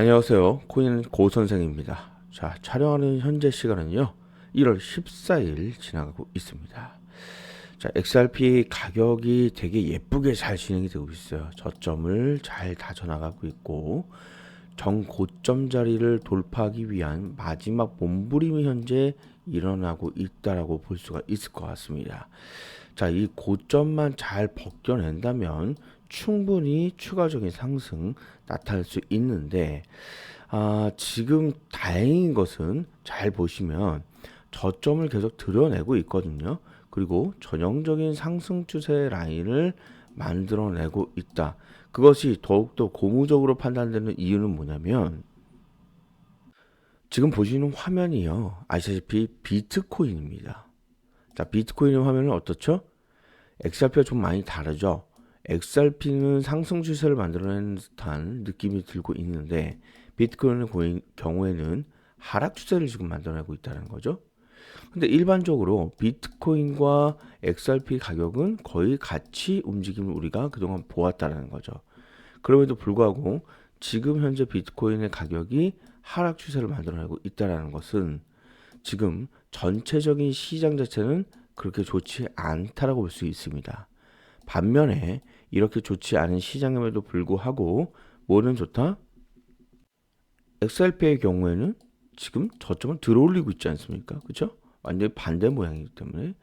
안녕하세요. 코인 고 선생입니다. 자, 촬영하는 현재 시간은요. 1월 14일 지나가고 있습니다. 자, XRP 가격이 되게 예쁘게 잘 진행이 되고 있어요. 저점을 잘 다져 나가고 있고 정고점 자리를 돌파하기 위한 마지막 몸부림이 현재 일어나고 있다라고 볼 수가 있을 것 같습니다. 자, 이 고점만 잘 벗겨낸다면 충분히 추가적인 상승 나타날 수 있는데 아, 지금 다행인 것은 잘 보시면 저점을 계속 드러내고 있거든요. 그리고 전형적인 상승 추세 라인을 만들어내고 있다. 그것이 더욱더 고무적으로 판단되는 이유는 뭐냐면 지금 보시는 화면이요. 아시다시피 비트코인입니다. 자, 비트코인의 화면은 어떻죠? XRP가 좀 많이 다르죠. XRP는 상승 추세를 만들어내는 듯한 느낌이 들고 있는데 비트코인의 경우에는 하락 추세를 지금 만들어내고 있다는 거죠. 근데 일반적으로 비트코인과 XRP 가격은 거의 같이 움직임을 우리가 그동안 보았다는 거죠. 그럼에도 불구하고 지금 현재 비트코인의 가격이 하락 추세를 만들어내고 있다는 것은 지금 전체적인 시장 자체는 그렇게 좋지 않다라고 볼 수 있습니다. 반면에 이렇게 좋지 않은 시장임에도 불구하고 뭐는 좋다? XRP의 경우에는 지금 저점을 들어올리고 있지 않습니까? 그렇죠? 완전히 반대 모양이기 때문에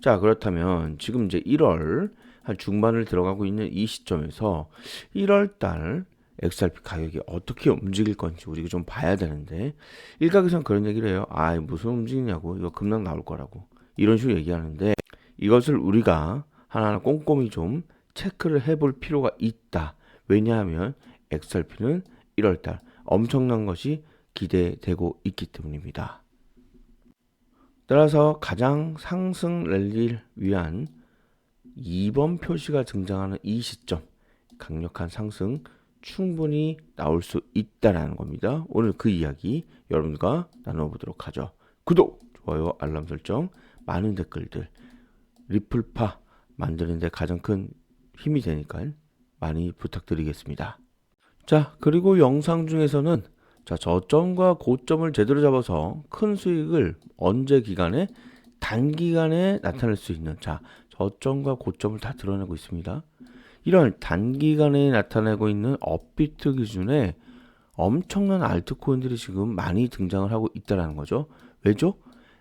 자 그렇다면 지금 이제 1월 한 중반을 들어가고 있는 이 시점에서 1월 달 XRP 가격이 어떻게 움직일 건지 우리가 좀 봐야 되는데 일각에선 그런 얘기를 해요. 아 무슨 움직이냐고 이거 급락 나올 거라고 이런 식으로 얘기하는데 이것을 우리가 하나하나 꼼꼼히 좀 체크를 해볼 필요가 있다. 왜냐하면 XRP는 1월달 엄청난 것이 기대되고 있기 때문입니다. 따라서 가장 상승 랠리를 위한 2번 표시가 등장하는 이 시점 강력한 상승 충분히 나올 수 있다라는 겁니다. 오늘 그 이야기 여러분과 나눠보도록 하죠. 구독, 좋아요, 알람 설정, 많은 댓글들, 리플파 만드는데 가장 큰 힘이 되니까 많이 부탁드리겠습니다. 자, 그리고 영상 중에서는 자, 저점과 고점을 제대로 잡아서 큰 수익을 언제 기간에 단기간에 나타낼 수 있는 자, 저점과 고점을 다 드러내고 있습니다. 이런 단기간에 나타내고 있는 업비트 기준에 엄청난 알트코인들이 지금 많이 등장을 하고 있다는 거죠. 왜죠?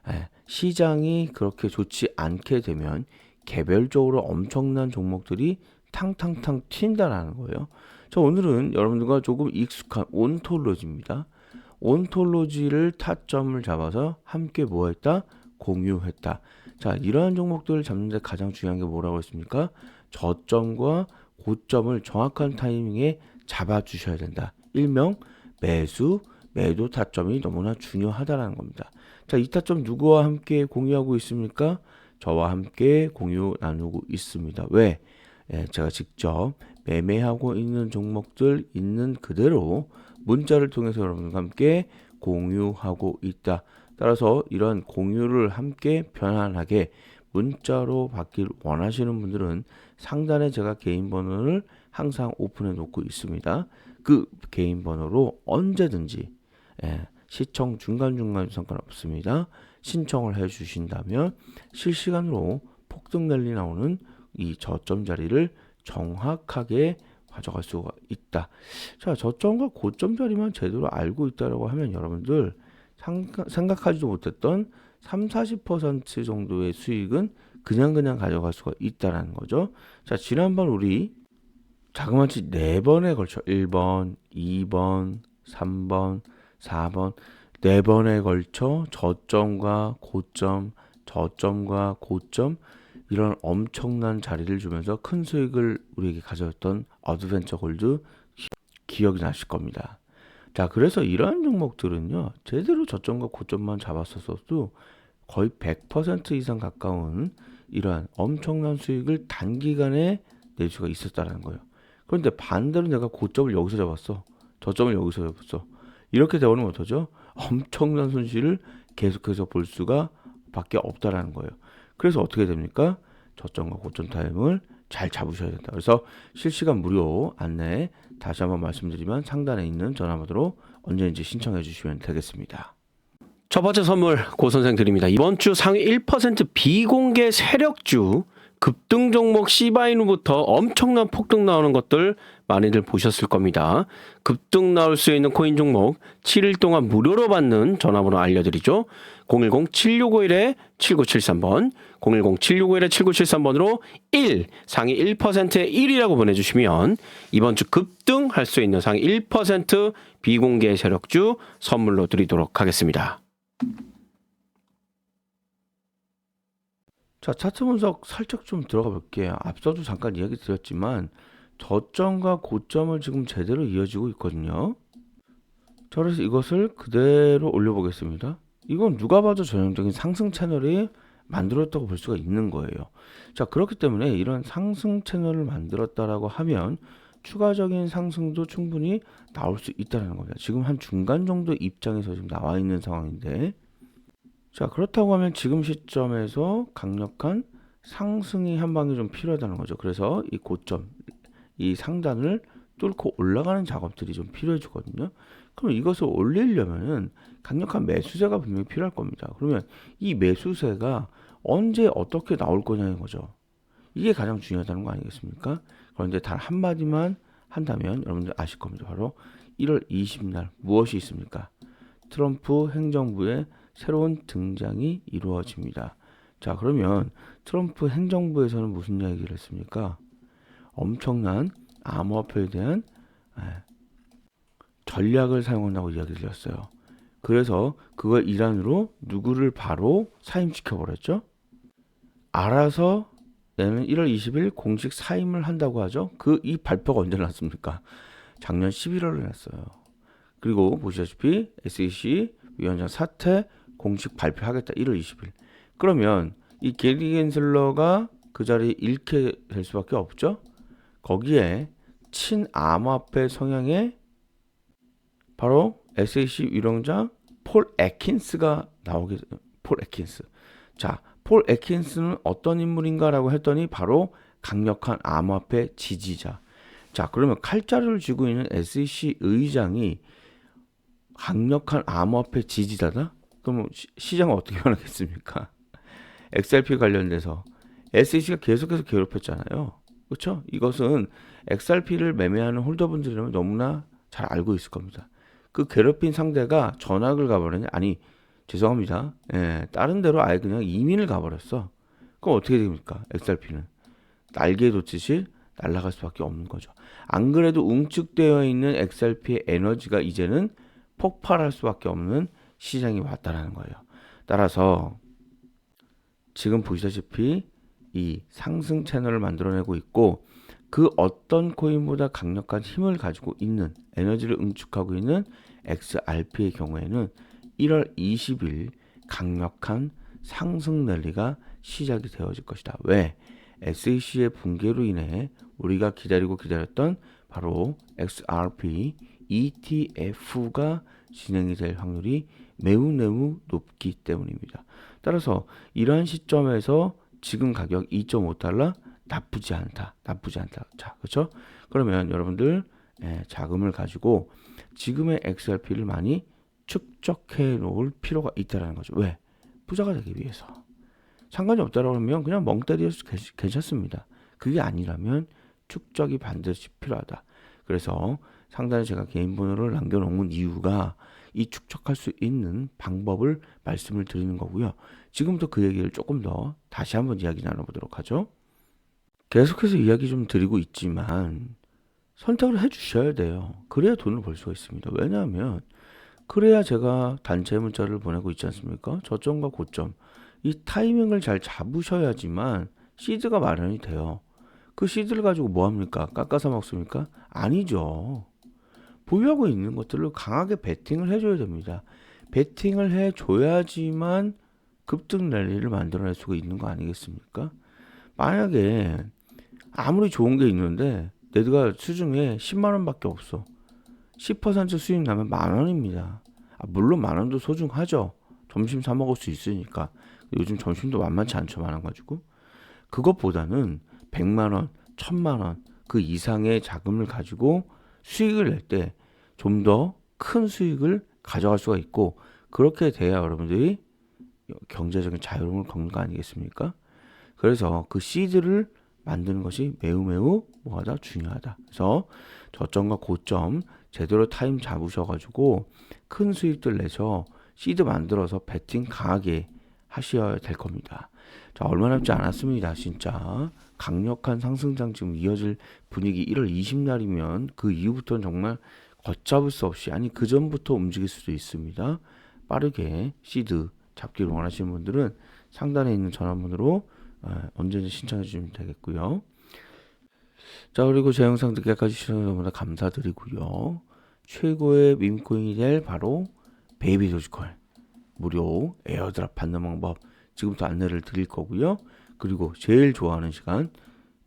예, 시장이 그렇게 좋지 않게 되면 개별적으로 엄청난 종목들이 탕탕탕 튄다라는 거예요. 자, 오늘은 여러분들과 조금 익숙한 온톨로지입니다. 온톨로지를 타점을 잡아서 함께 뭐 했다? 공유했다. 자, 이러한 종목들을 잡는데 가장 중요한 게 뭐라고 했습니까? 저점과 고점을 정확한 타이밍에 잡아 주셔야 된다. 일명 매수, 매도 타점이 너무나 중요하다라는 겁니다. 자, 이 타점 누구와 함께 공유하고 있습니까? 저와 함께 공유 나누고 있습니다. 왜? 예, 제가 직접 매매하고 있는 종목들 있는 그대로 문자를 통해서 여러분과 함께 공유하고 있다. 따라서 이런 공유를 함께 편안하게 문자로 받길 원하시는 분들은 상단에 제가 개인 번호를 항상 오픈해 놓고 있습니다. 그 개인 번호로 언제든지 예, 시청 중간중간 상관없습니다. 신청을 해 주신다면 실시간으로 폭등 랠리 나오는 이 저점 자리를 정확하게 가져갈 수가 있다. 자, 저점과 고점 자리만 제대로 알고 있다라고 하면 여러분들 생각하지도 못했던 3, 40% 정도의 수익은 그냥 그냥 가져갈 수가 있다라는 거죠. 자, 지난번 우리 자그마치 4번에 걸쳐 1번, 2번, 3번, 4번, 4번에 걸쳐 저점과 고점, 저점과 고점 이런 엄청난 자리를 주면서 큰 수익을 우리에게 가져왔던 어드벤처 골드 기억이 나실 겁니다. 자, 그래서 이러한 종목들은요, 제대로 저점과 고점만 잡았었어도 거의 100% 이상 가까운 이러한 엄청난 수익을 단기간에 낼 수가 있었다는 거예요. 그런데 반대로 내가 고점을 여기서 잡았어. 저점을 여기서 잡았어. 이렇게 되면 어떠죠? 엄청난 손실을 계속해서 볼 수가 밖에 없다라는 거예요. 그래서 어떻게 됩니까? 저점과 고점 타임을 잘 잡으셔야 된다. 그래서 실시간 무료 안내 다시 한번 말씀드리면 상단에 있는 전화번호로 언제든지 신청해 주시면 되겠습니다. 첫 번째 선물 고 선생 드립니다. 이번 주 상위 1% 비공개 세력주 급등 종목 시바이누부터 엄청난 폭등 나오는 것들 많이들 보셨을 겁니다. 급등 나올 수 있는 코인 종목 7일 동안 무료로 받는 전화번호 알려드리죠. 010-7651-7973번, 010-7651-7973번으로 1, 상위 1%의 1이라고 보내주시면 이번 주 급등할 수 있는 상위 1% 비공개 세력주 선물로 드리도록 하겠습니다. 자, 차트 분석 살짝 좀 들어가 볼게요. 앞서도 잠깐 이야기 드렸지만 저점과 고점을 지금 제대로 이어지고 있거든요. 자, 그래서 이것을 그대로 올려보겠습니다. 이건 누가 봐도 전형적인 상승 채널이 만들었다고 볼 수가 있는 거예요. 자, 그렇기 때문에 이런 상승 채널을 만들었다라고 하면 추가적인 상승도 충분히 나올 수 있다는 겁니다. 지금 한 중간 정도 입장에서 지금 나와 있는 상황인데 자, 그렇다고 하면 지금 시점에서 강력한 상승이 한 방이 좀 필요하다는 거죠. 그래서 이 고점, 이 상단을 뚫고 올라가는 작업들이 좀 필요해지거든요. 그럼 이것을 올리려면은 강력한 매수세가 분명히 필요할 겁니다. 그러면 이 매수세가 언제 어떻게 나올 거냐는 거죠. 이게 가장 중요하다는 거 아니겠습니까? 그런데 단 한마디만 한다면 여러분들 아실 겁니다. 바로 1월 20일 무엇이 있습니까? 트럼프 행정부의 새로운 등장이 이루어집니다. 자, 그러면 트럼프 행정부에서는 무슨 이야기를 했습니까? 엄청난 암호화폐에 대한 에, 전략을 사용한다고 이야기를 드렸어요. 그래서 그걸 일환으로 누구를 바로 사임시켜 버렸죠. 알아서 내는 1월 20일 공식 사임을 한다고 하죠. 그 이 발표가 언제 났습니까? 작년 11월에 났어요. 그리고 보시다시피 SEC 위원장 사퇴 공식 발표하겠다 1월 20일. 그러면 이 게리 겐슬러가 그 자리에 잃게 될 수밖에 없죠. 거기에 친암호화폐 성향의 바로 SAC 위원장 폴 에킨스가 나오게 폴 에킨스. 자, 폴 에킨스는 어떤 인물인가라고 했더니 바로 강력한 암호화폐 지지자. 자, 그러면 칼자루를 쥐고 있는 SEC 의장이 강력한 암호화폐 지지자다? 그럼 시, 시장은 어떻게 변하겠습니까? XRP 관련돼서 SEC가 계속해서 괴롭혔잖아요. 그렇죠? 이것은 XRP를 매매하는 홀더분들이라면 너무나 잘 알고 있을 겁니다. 그 괴롭힌 상대가 전학을 가버렸냐? 아니, 죄송합니다. 예, 다른 데로 아예 그냥 이민을 가버렸어. 그럼 어떻게 됩니까? XRP는 날개 돋듯이 날아갈 수밖에 없는 거죠. 안 그래도 웅축되어 있는 XRP의 에너지가 이제는 폭발할 수밖에 없는 시장이 왔다라는 거예요. 따라서 지금 보시다시피 이 상승 채널을 만들어내고 있고 그 어떤 코인보다 강력한 힘을 가지고 있는 에너지를 응축하고 있는 XRP의 경우에는 1월 20일 강력한 상승 랠리가 시작이 되어질 것이다. 왜? SEC의 붕괴로 인해 우리가 기다리고 기다렸던 바로 XRP ETF가 진행이 될 확률이 매우 매우 높기 때문입니다. 따라서 이러한 시점에서 지금 가격 2.5달러 나쁘지 않다. 나쁘지 않다. 자, 그렇죠? 그러면 여러분들 예, 자금을 가지고 지금의 XRP를 많이 축적해 놓을 필요가 있다라는 거죠. 왜? 부자가 되기 위해서. 상관이 없다라고 하면 그냥 멍 때려도 괜찮습니다. 그게 아니라면 축적이 반드시 필요하다. 그래서 상단에 제가 개인 번호를 남겨놓은 이유가 이 축적할 수 있는 방법을 말씀을 드리는 거고요. 지금부터 그 얘기를 조금 더 다시 한번 이야기 나눠보도록 하죠. 계속해서 이야기 좀 드리고 있지만 선택을 해주셔야 돼요. 그래야 돈을 벌 수가 있습니다. 왜냐하면 그래야 제가 단체 문자를 보내고 있지 않습니까? 저점과 고점 이 타이밍을 잘 잡으셔야지만 시드가 마련이 돼요. 그 시드를 가지고 뭐 합니까? 깎아서 먹습니까? 아니죠. 보유하고 있는 것들을 강하게 베팅을 해줘야 됩니다. 베팅을 해줘야지만 급등 랠리를 만들어낼 수가 있는 거 아니겠습니까? 만약에 아무리 좋은 게 있는데 내가 수중에 10만 원밖에 없어. 10% 수익 나면 만 원입니다. 아, 물론 만 원도 소중하죠. 점심 사 먹을 수 있으니까. 요즘 점심도 만만치 않죠, 만원 가지고. 그것보다는 100만 원, 천만 원 그 이상의 자금을 가지고 수익을 낼 때 좀 더 큰 수익을 가져갈 수가 있고 그렇게 돼야 여러분들이 경제적인 자유로움을 겪는 거 아니겠습니까? 그래서 그 시드를 만드는 것이 매우 매우 뭐하다 중요하다. 그래서 저점과 고점 제대로 타임 잡으셔가지고 큰 수익들 내서 시드 만들어서 배팅 강하게 하셔야 될 겁니다. 자 얼마 남지 않았습니다. 진짜 강력한 상승장 지금 이어질 분위기 1월 20날이면 그 이후부터는 정말 걷잡을 수 없이 아니 그 전부터 움직일 수도 있습니다. 빠르게 시드 잡기를 원하시는 분들은 상단에 있는 전화번호로 어, 언제든지 신청해 주시면 되겠고요. 자 그리고 제 영상 듣기까지 시청해 주셔서 감사드리고요. 최고의 밈코인이 될 바로 베이비 도지코인 무료 에어드랍 받는 방법 지금부터 안내를 드릴 거고요. 그리고 제일 좋아하는 시간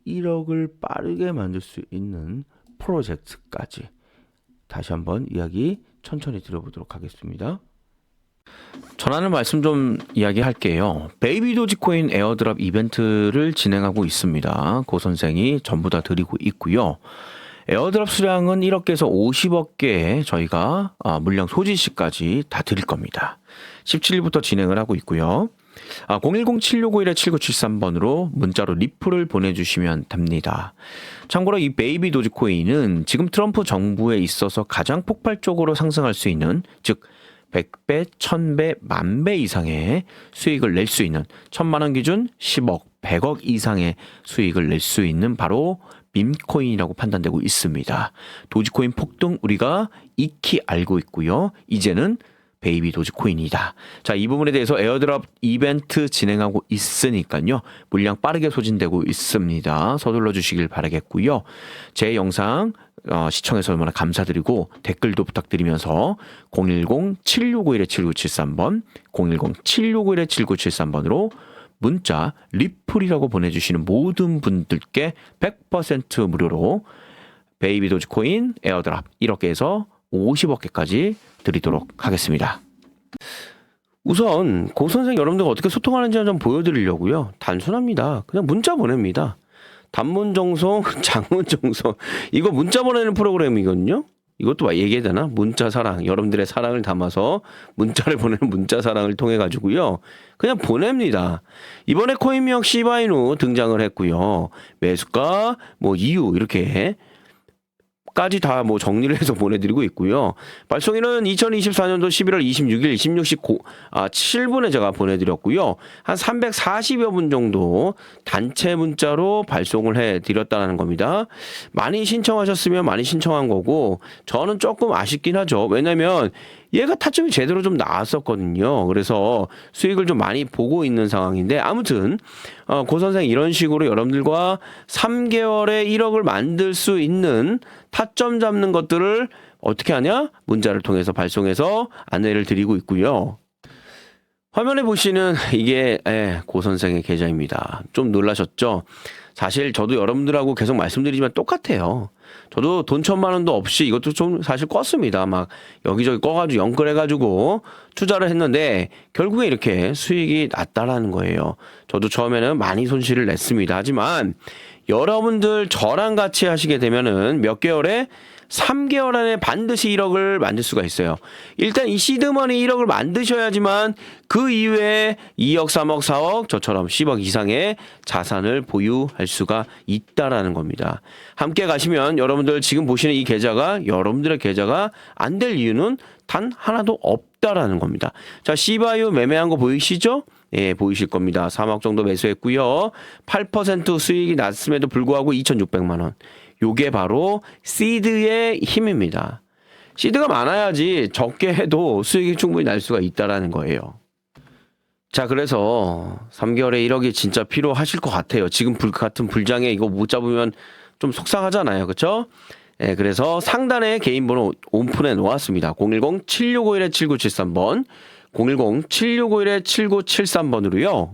1억을 빠르게 만들 수 있는 프로젝트까지 다시 한번 이야기 천천히 들어보도록 하겠습니다. 전하는 말씀 좀 이야기할게요. 베이비 도지코인 에어드랍 이벤트를 진행하고 있습니다. 고 선생이 전부 다 드리고 있고요. 에어드랍 수량은 1억 개에서 50억 개 저희가 아, 물량 소지 시까지 다 드릴 겁니다. 17일부터 진행을 하고 있고요. 아, 010-7651-7973번으로 문자로 리플을 보내주시면 됩니다. 참고로 이 베이비 도지코인은 지금 트럼프 정부에 있어서 가장 폭발적으로 상승할 수 있는 즉 100배, 1000배, 만배 이상의 수익을 낼 수 있는 천만 원 기준 10억, 100억 이상의 수익을 낼 수 있는 바로 밈코인이라고 판단되고 있습니다. 도지코인 폭등 우리가 익히 알고 있고요. 이제는 베이비 도지코인이다. 자, 이 부분에 대해서 에어드랍 이벤트 진행하고 있으니까요. 물량 빠르게 소진되고 있습니다. 서둘러 주시길 바라겠고요. 제 영상 어, 시청해서 얼마나 감사드리고 댓글도 부탁드리면서 010-7651-7973번, 010-7651-7973번으로 문자 리플이라고 보내주시는 모든 분들께 100% 무료로 베이비 도지코인 에어드랍 1억 개에서 50억 개까지 드리도록 하겠습니다. 우선 고 선생 여러분들 어떻게 소통하는지 좀 보여드리려고요. 단순합니다. 그냥 문자 보냅니다. 단문 정송, 장문 정송 이거 문자 보내는 프로그램이거든요. 이것도 막 얘기해야 되나? 문자 사랑, 여러분들의 사랑을 담아서 문자를 보내는 문자 사랑을 통해 가지고요. 그냥 보냅니다. 이번에 코인미역 시바이누 등장을 했고요. 매수가, 뭐 이유 이렇게 까지 다 뭐 정리를 해서 보내드리고 있고요. 발송일은 2024년도 11월 26일 16시 고, 아, 7분에 제가 보내드렸고요. 한 340여 분 정도 단체 문자로 발송을 해드렸다는 겁니다. 많이 신청하셨으면 많이 신청한 거고 저는 조금 아쉽긴 하죠. 왜냐면 얘가 타점이 제대로 좀 나왔었거든요. 그래서 수익을 좀 많이 보고 있는 상황인데 아무튼 어, 고 선생 이런 식으로 여러분들과 3개월에 1억을 만들 수 있는 타점 잡는 것들을 어떻게 하냐? 문자를 통해서 발송해서 안내를 드리고 있고요. 화면에 보시는 이게 예, 고 선생의 계좌입니다. 좀 놀라셨죠? 사실 저도 여러분들하고 계속 말씀드리지만 똑같아요. 저도 돈 천만 원도 없이 이것도 좀 사실 껐습니다. 막 여기저기 꺼가지고 연끌해가지고 투자를 했는데 결국에 이렇게 수익이 났다라는 거예요. 저도 처음에는 많이 손실을 냈습니다. 하지만 여러분들 저랑 같이 하시게 되면은 몇 개월에 3개월 안에 반드시 1억을 만들 수가 있어요. 일단 이 시드머니 1억을 만드셔야지만 그 이외에 2억, 3억, 4억 저처럼 10억 이상의 자산을 보유할 수가 있다라는 겁니다. 함께 가시면 여러분들 지금 보시는 이 계좌가 여러분들의 계좌가 안 될 이유는 단 하나도 없다라는 겁니다. 자, 시바유 매매한 거 보이시죠? 예, 보이실 겁니다. 3억 정도 매수했고요. 8% 수익이 났음에도 불구하고 2,600만 원. 요게 바로 시드의 힘입니다. 시드가 많아야지 적게 해도 수익이 충분히 날 수가 있다라는 거예요. 자, 그래서 3개월에 1억이 진짜 필요하실 것 같아요. 지금 불 같은 불장에 이거 못 잡으면 좀 속상하잖아요. 그렇죠? 예, 그래서 상단에 개인 번호 오픈해 놓았습니다. 010-7651-7973번, 010-7651-7973번으로요.